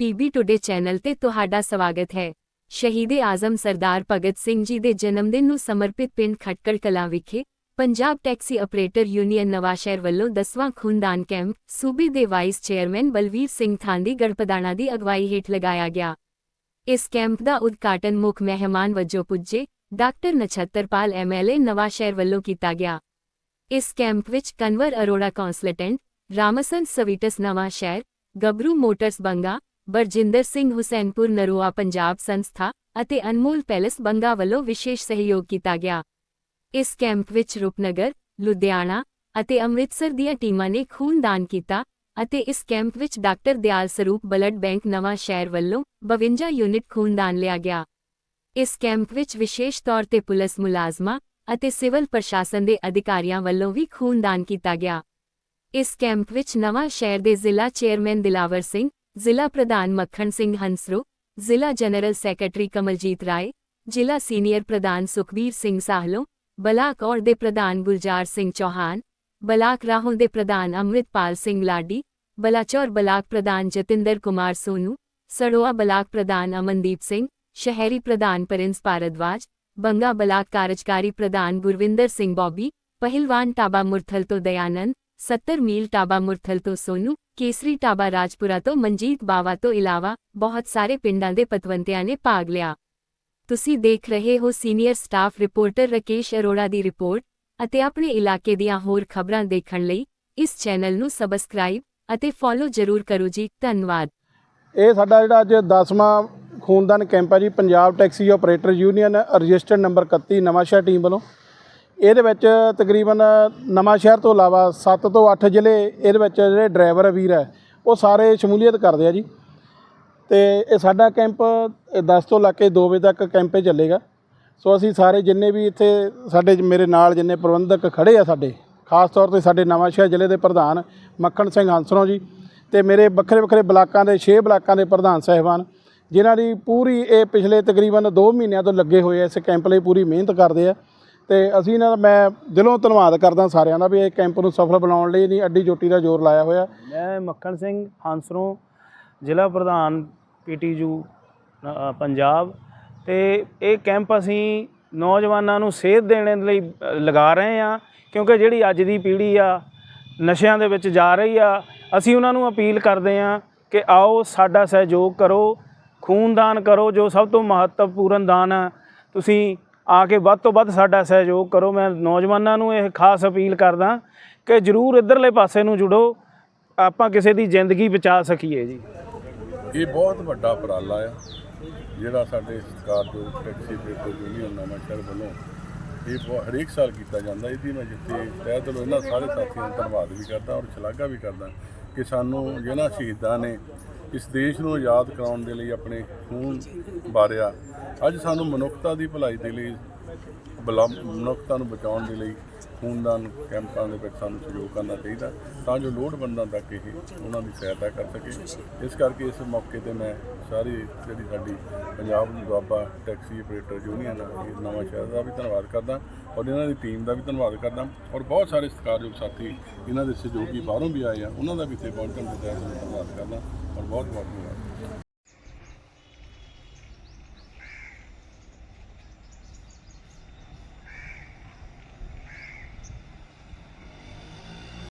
PB today channel ਤੇ ਤੁਹਾਡਾ ਸਵਾਗਤ ਹੈ। ਸ਼ਹੀਦੇ ਆਜ਼ਮ ਸਰਦਾਰ ਭਗਤ ਸਿੰਘ ਜੀ ਦੇ ਜਨਮ ਦਿਨ ਨੂੰ ਸਮਰਪਿਤ ਪਿੰਡ ਖਟਕੜ ਕਲਾਂ ਵਿਖੇ Punjab taxi operator union Nawanshahr ਵੱਲੋਂ 10ਵਾਂ ਖੂਨਦਾਨ ਕੈਂਪ, ਸੂਬੇ ਦੇ ਵਾਈਸ ਚੇਅਰਮੈਨ ਬਲਵੀਰ ਸਿੰਘ ਥਾਂਦੀ ਗੜਪਦਾਣਾ ਦੀ ਅਗਵਾਈ ਹੇਠ ਲਗਾਇਆ ਗਿਆ। ਇਸ ਕੈਂਪ ਦਾ ਉਦਘਾਟਨ ਮੁੱਖ ਮਹਿਮਾਨ ਵਜੋਂ ਪੁੱਜੇ ਡਾਕਟਰ ਨਛੱਤਰਪਾਲ ਐਮਐਲਏ ਨਵਾਂਸ਼ਹਿਰ ਵੱਲੋਂ ਕੀਤਾ ਗਿਆ। ਇਸ ਕੈਂਪ ਵਿੱਚ Kanwar Arora consultant, Ramsan sweets Nawanshahr, Gabhru motors Banga Barjinder Singh Hussainpur Narua Punjab ਸੰਸਥਾ ਅਤੇ ਅਨਮੋਲ ਪੈਲਸ ਬੰਗਾ ਵੱਲੋਂ ਵਿਸ਼ੇਸ਼ ਸਹਿਯੋਗ ਕੀਤਾ ਗਿਆ। ਇਸ ਕੈਂਪ ਵਿੱਚ ਰੂਪਨਗਰ, ਲੁਧਿਆਣਾ ਅਤੇ ਅੰਮ੍ਰਿਤਸਰ ਦੀਆਂ ਟੀਮਾਂ ਨੇ ਖੂਨਦਾਨ ਕੀਤਾ ਅਤੇ ਇਸ ਕੈਂਪ ਵਿੱਚ ਡਾਕਟਰ ਦਿਆਲ ਸਰੂਪ ਬਲੱਡ ਬੈਂਕ ਨਵਾਂ ਸ਼ਹਿਰ ਵੱਲੋਂ 52 ਯੂਨਿਟ ਖੂਨਦਾਨ ਲਿਆ ਗਿਆ। ਇਸ ਕੈਂਪ ਵਿੱਚ ਵਿਸ਼ੇਸ਼ ਤੌਰ ਤੇ ਪੁਲਿਸ ਮੁਲਾਜ਼ਮਾਂ ਅਤੇ ਸਿਵਲ ਪ੍ਰਸ਼ਾਸਨ ਦੇ ਅਧਿਕਾਰੀਆਂ ਵੱਲੋਂ ਵੀ ਖੂਨਦਾਨ ਕੀਤਾ ਗਿਆ। ਇਸ ਕੈਂਪ ਵਿੱਚ ਨਵਾਂ ਸ਼ਹਿਰ ਦੇ ਜ਼ਿਲ੍ਹਾ ਚੇਅਰਮੈਨ ਦਿਲਾਵਰ ਸਿੰਘ ਜ਼ਿਲ੍ਹਾ ਪ੍ਰਧਾਨ ਮੱਖਣ ਸਿੰਘ ਹੰਸਰੋ, ਜ਼ਿਲ੍ਹਾ ਜਨਰਲ ਸੈਕਟਰੀ ਕਮਲਜੀਤ ਰਾਏ, ਜ਼ਿਲ੍ਹਾ ਸੀਨੀਅਰ ਪ੍ਰਧਾਨ ਸੁਖਬੀਰ ਸਿੰਘ ਸਾਹਲੋਂ, ਬਲਾਕ ਔਰ ਦੇ ਪ੍ਰਧਾਨ ਗੁਲਜ਼ਾਰ ਸਿੰਘ ਚੌਹਾਨ, ਬਲਾਕ ਰਾਹੁਲ ਦੇ ਪ੍ਰਧਾਨ ਅੰਮ੍ਰਿਤਪਾਲ ਸਿੰਘ ਲਾਡੀ, ਬਲਾਚੌਰ ਬਲਾਕ ਪ੍ਰਧਾਨ ਜਤਿੰਦਰ ਕੁਮਾਰ ਸੋਨੂ, ਸੜੋਆ ਬਲਾਕ ਪ੍ਰਧਾਨ ਅਮਨਦੀਪ ਸਿੰਘ, ਸ਼ਹਿਰੀ ਪ੍ਰਧਾਨ ਪ੍ਰਿੰਸ ਭਾਰਦਵਾਜ, ਬੰਗਾ ਬਲਾਕ ਕਾਰਜਕਾਰੀ ਪ੍ਰਧਾਨ ਗੁਰਵਿੰਦਰ ਸਿੰਘ ਬੌਬੀ, ਪਹਿਲਵਾਨ ਟਾਬਾ ਮੁਰਥਲ ਤੋਂ ਦਇਆਨੰਦ 70 ਮੀਲ ਟਾਬਾ ਮੁਰਥਲ ਤੋਂ ਸੋਨੂ, ਕੇਸਰੀ ਟਾਬਾ ਰਾਜਪੁਰਾ ਤੋਂ ਮਨਜੀਤ ਬਾਵਾ ਤੋਂ ਇਲਾਵਾ ਬਹੁਤ ਸਾਰੇ ਪਿੰਡਾਂ ਦੇ ਪਤਵੰਤਿਆਂ ਨੇ ਭਾਗ ਲਿਆ। ਤੁਸੀਂ ਦੇਖ ਰਹੇ ਹੋ senior staff reporter Rakesh Arora ਦੀ ਰਿਪੋਰਟ ਅਤੇ ਆਪਣੇ ਇਲਾਕੇ ਦੀਆਂ ਹੋਰ ਖਬਰਾਂ ਦੇਖਣ ਲਈ ਇਸ ਚੈਨਲ ਨੂੰ ਸਬਸਕ੍ਰਾਈਬ ਅਤੇ ਫੋਲੋ ਜ਼ਰੂਰ ਕਰੋ ਜੀ, ਧੰਨਵਾਦ। ਇਹ ਸਾਡਾ ਜਿਹੜਾ ਅੱਜ 10ਵਾਂ ਖੂਨਦਾਨ ਕੈਂਪ ਹੈ ਜੀ, Punjab taxi operator union registered number 31 Nawanshahr team ਵੱਲੋਂ। ਇਹਦੇ ਵਿੱਚ ਤਕਰੀਬਨ ਨਵਾਂਸ਼ਹਿਰ ਤੋਂ ਇਲਾਵਾ 7 ਤੋਂ 8 ਜ਼ਿਲ੍ਹੇ ਇਹਦੇ ਵਿੱਚ ਜਿਹੜੇ ਡਰਾਈਵਰ ਵੀਰ ਹੈ, ਉਹ ਸਾਰੇ ਸ਼ਮੂਲੀਅਤ ਕਰਦੇ ਆ ਜੀ। ਤੇ ਇਹ ਸਾਡਾ ਕੈਂਪ 10 ਤੋਂ ਲੈ ਕੇ 2 ਵਜੇ ਤੱਕ ਕੈਂਪ ਚੱਲੇਗਾ। ਸੋ ਅਸੀਂ ਸਾਰੇ ਜਿੰਨੇ ਵੀ ਇੱਥੇ ਸਾਡੇ ਮੇਰੇ ਨਾਲ ਜਿੰਨੇ ਪ੍ਰਬੰਧਕ ਖੜੇ ਆ ਸਾਡੇ, ਖਾਸ ਤੌਰ ਤੇ ਸਾਡੇ ਨਵਾਂਸ਼ਹਿਰ ਜ਼ਿਲ੍ਹੇ ਦੇ ਪ੍ਰਧਾਨ ਮੱਖਣ ਸਿੰਘ ਹੰਸਰੋਂ ਜੀ ਤੇ ਮੇਰੇ ਵੱਖਰੇ ਵੱਖਰੇ ਬਲਾਕਾਂ ਦੇ 6 ਬਲਾਕਾਂ ਦੇ ਪ੍ਰਧਾਨ ਸਾਹਿਬਾਨ, ਜਿਨ੍ਹਾਂ ਦੀ ਪੂਰੀ ਇਹ ਪਿਛਲੇ ਤਕਰੀਬਨ 2 ਮਹੀਨਿਆਂ ਤੋਂ ਲੱਗੇ ਹੋਏ ਆ ਇਸ ਕੈਂਪ ਲਈ ਪੂਰੀ ਮਿਹਨਤ ਕਰਦੇ ਆ। ਤੇ ਅਸੀਂ ਇਹਨਾਂ ਦਾ ਮੈਂ ਦਿਲੋਂ ਧੰਨਵਾਦ ਕਰਦਾ ਸਾਰਿਆਂ ਦਾ ਵੀ ਇਹ ਕੈਂਪ ਨੂੰ ਸਫਲ ਬਣਾਉਣ ਲਈ ਨਹੀਂ ਅੱਡੀ ਚੋਟੀ ਦਾ ਜ਼ੋਰ ਲਾਇਆ ਹੋਇਆ। ਮੈਂ ਮੱਖਣ ਸਿੰਘ ਹਾਂਸਰੋਂ ਜ਼ਿਲ੍ਹਾ ਪ੍ਰਧਾਨ ਪੀਟੀਯੂ ਪੰਜਾਬ ਤੇ ਇਹ ਕੈਂਪ ਅਸੀਂ ਨੌਜਵਾਨਾਂ ਨੂੰ ਸੇਧ ਦੇਣ ਲਈ ਲਗਾ ਰਹੇ ਆ ਕਿਉਂਕਿ ਜਿਹੜੀ ਅੱਜ ਦੀ ਪੀੜ੍ਹੀ ਆ, ਨਸ਼ਿਆਂ ਦੇ ਵਿੱਚ ਜਾ ਰਹੀ ਆ, ਅਸੀਂ ਉਹਨਾਂ ਨੂੰ ਅਪੀਲ ਕਰਦੇ ਆ ਕਿ ਆਓ ਸਾਡਾ ਸਹਿਯੋਗ ਕਰੋ, ਖੂਨਦਾਨ ਕਰੋ ਜੋ ਸਭ ਤੋਂ ਮਹੱਤਵਪੂਰਨ ਦਾਨ ਆ। ਤੁਸੀਂ ਆ ਕੇ ਵੱਧ ਤੋਂ ਵੱਧ ਸਾਡਾ ਸਹਿਯੋਗ ਕਰੋ। ਮੈਂ ਨੌਜਵਾਨਾਂ ਨੂੰ ਇਹ ਖਾਸ ਅਪੀਲ ਕਰਦਾ ਕਿ ਜਰੂਰ ਇਧਰਲੇ ਪਾਸੇ ਨੂੰ ਜੁੜੋ। ਆਪਾਂ ਕਿਸੇ ਦੀ ਜ਼ਿੰਦਗੀ ਬਚਾ ਸਕੀਏ ਜੀ। ਇਹ ਬਹੁਤ ਵੱਡਾ ਉਪਰਾਲਾ ਆ, ਜਿਹੜਾ ਸਾਡੇ ਸਤਿਕਾਰਯੋਗ ਟੈਕਸੀ ਆਪਰੇਟਰ ਯੂਨੀਅਨ ਨਵਾਂਸ਼ਹਿਰ ਵੱਲੋਂ ਇਹ ਹਰੇਕ ਸਾਲ ਕੀਤਾ ਜਾਂਦਾ। ਇਹਦੀ ਮੈਂ ਜਿੱਥੇ ਤਹਿ ਦਿਲੋਂ ਇਹਨਾਂ ਸਾਰੇ ਸਾਥੀਆਂ ਦਾ ਧੰਨਵਾਦ ਵੀ ਕਰਦਾ ਔਰ ਸ਼ਲਾਘਾ ਵੀ ਕਰਦਾ ਕਿ ਸਾਨੂੰ ਜਿਹਨਾਂ ਸ਼ਹੀਦਾਂ ਨੇ ਇਸ ਦੇਸ਼ ਨੂੰ ਆਜ਼ਾਦ ਕਰਾਉਣ ਦੇ ਲਈ ਆਪਣੇ ਖੂਨ ਬਾਰਿਆ ਅੱਜ ਸਾਨੂੰ ਮਨੁੱਖਤਾ ਦੀ ਭਲਾਈ ਦੇ ਲਈ ਮਨੁੱਖਤਾ ਨੂੰ ਬਚਾਉਣ ਦੇ ਲਈ ਖੂਨਦਾਨ ਕੈਂਪਾਂ ਦੇ ਵਿੱਚ ਸਾਨੂੰ ਸਹਿਯੋਗ ਕਰਨਾ ਚਾਹੀਦਾ ਤਾਂ ਜੋ ਲੋੜਵੰਦਾਂ ਤੱਕ ਇਹ ਉਹਨਾਂ ਦੀ ਸਹਾਇਤਾ ਕਰ ਸਕੇ। ਇਸ ਕਰਕੇ ਇਸ ਮੌਕੇ ਤੇ ਮੈਂ ਸਾਰੀ ਜਿਹੜੀ ਸਾਡੀ ਪੰਜਾਬ ਦੀ ਦੁਆਬਾ ਟੈਕਸੀ ਆਪਰੇਟਰ ਯੂਨੀਅਨ ਆ, ਨਵਾਂ ਸ਼ਹਿਰ ਦਾ ਵੀ ਧੰਨਵਾਦ ਕਰਦਾ ਔਰ ਇਹਨਾਂ ਦੀ ਟੀਮ ਦਾ ਵੀ ਧੰਨਵਾਦ ਕਰਦਾ ਔਰ ਬਹੁਤ ਸਾਰੇ ਸਤਿਕਾਰਯੋਗ ਸਾਥੀ ਇਹਨਾਂ ਦੇ ਸਹਿਯੋਗੀ ਬਾਹਰੋਂ ਵੀ ਆਏ ਆ ਉਹਨਾਂ ਦਾ ਵੀ ਇੱਥੇ ਪਹੁੰਚਣ ਦੇ ਧੰਨਵਾਦ ਕਰਦਾ ਔਰ ਬਹੁਤ ਬਹੁਤ ਧੰਨਵਾਦ।